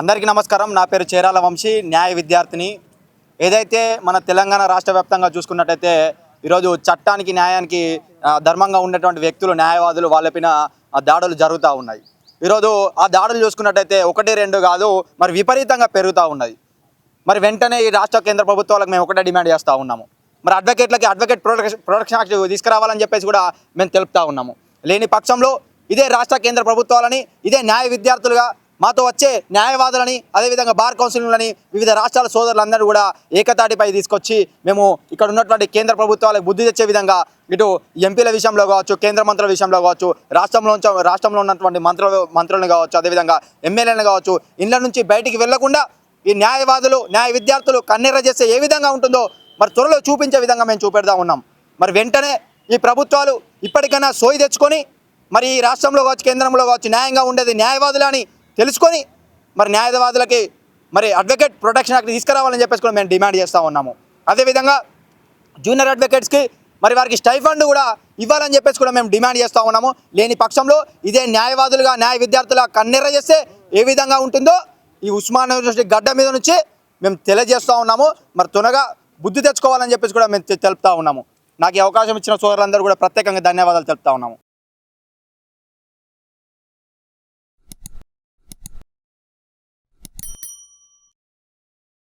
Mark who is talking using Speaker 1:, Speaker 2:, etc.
Speaker 1: అందరికీ నమస్కారం. నా పేరు చేరాల వంశీ న్యాయ విద్యార్థిని. ఏదైతే మన తెలంగాణ రాష్ట్ర వ్యాప్తంగా చూసుకున్నట్టయితే ఈరోజు చట్టానికి న్యాయానికి ధర్మంగా ఉన్నటువంటి వ్యక్తులు న్యాయవాదులు వాళ్ళపైన ఆ, దాడులు జరుగుతూ ఉన్నాయి. ఈరోజు ఆ దాడులు చూసుకున్నట్టయితే ఒకటి రెండు కాదు మరి విపరీతంగా పెరుగుతూ ఉన్నది మరి వెంటనే ఈ రాష్ట్ర కేంద్ర ప్రభుత్వాలకు మేము ఒకటే డిమాండ్ చేస్తూ ఉన్నాము. మరి అడ్వకేట్లకి అడ్వకేట్ ప్రొటెక్షన్ ప్రొటెక్షన్ యాక్ట్ తీసుకురావాలని చెప్పేసి కూడా మేము తెలుపుతా ఉన్నాము. లేని పక్షంలో ఇదే రాష్ట్ర కేంద్ర ప్రభుత్వాలని ఇదే న్యాయ విద్యార్థులుగా మాతో వచ్చే న్యాయవాదులని అదేవిధంగా బార్ కౌన్సిలింగ్లని వివిధ రాష్ట్రాల సోదరులందరూ కూడా ఏకతాటిపై తీసుకొచ్చి మేము ఇక్కడ ఉన్నటువంటి కేంద్ర ప్రభుత్వాలకు బుద్ధి తెచ్చే విధంగా ఇటు ఎంపీల విషయంలో కావచ్చు కేంద్ర మంత్రుల విషయంలో కావచ్చు రాష్ట్రంలో రాష్ట్రంలో ఉన్నటువంటి మంత్రులు మంత్రులను కావచ్చు అదేవిధంగా ఎమ్మెల్యేలను కావచ్చు ఇళ్ళ నుంచి బయటికి వెళ్ళకుండా ఈ న్యాయవాదులు న్యాయ విద్యార్థులు కన్నెర్ర చేస్తే ఏ విధంగా ఉంటుందో మరి త్వరలో చూపించే విధంగా మేము చూపెడతా ఉన్నాం. మరి వెంటనే ఈ ప్రభుత్వాలు ఇప్పటికైనా సోయి తెచ్చుకొని మరి ఈ రాష్ట్రంలో కావచ్చు కేంద్రంలో కావచ్చు న్యాయంగా ఉండేది న్యాయవాదులు అని తెలుసుకొని మరి న్యాయవాదులకి మరి అడ్వకేట్ ప్రొటెక్షన్ యాక్ట్ తీసుకురావాలని చెప్పేసి కూడా మేము డిమాండ్ చేస్తూ ఉన్నాము. అదేవిధంగా జూనియర్ అడ్వకేట్స్కి మరి వారికి స్టైఫండ్ కూడా ఇవ్వాలని చెప్పేసి కూడా మేము డిమాండ్ చేస్తూ ఉన్నాము. లేని పక్షంలో ఇదే న్యాయవాదులుగా న్యాయ విద్యార్థుల కన్నెర్ర చేస్తే ఏ విధంగా ఉంటుందో ఈ ఉస్మాన్ యూనివర్సిటీ గడ్డ మీద నుంచి మేము తెలియజేస్తూ ఉన్నాము. మరి త్వరగా బుద్ధి తెచ్చుకోవాలని చెప్పేసి కూడా మేము తె- తెలుపుతా ఉన్నాము. నాకు ఈ అవకాశం ఇచ్చిన సోదరులందరూ కూడా ప్రత్యేకంగా ధన్యవాదాలు తెలుపుతా ఉన్నాము.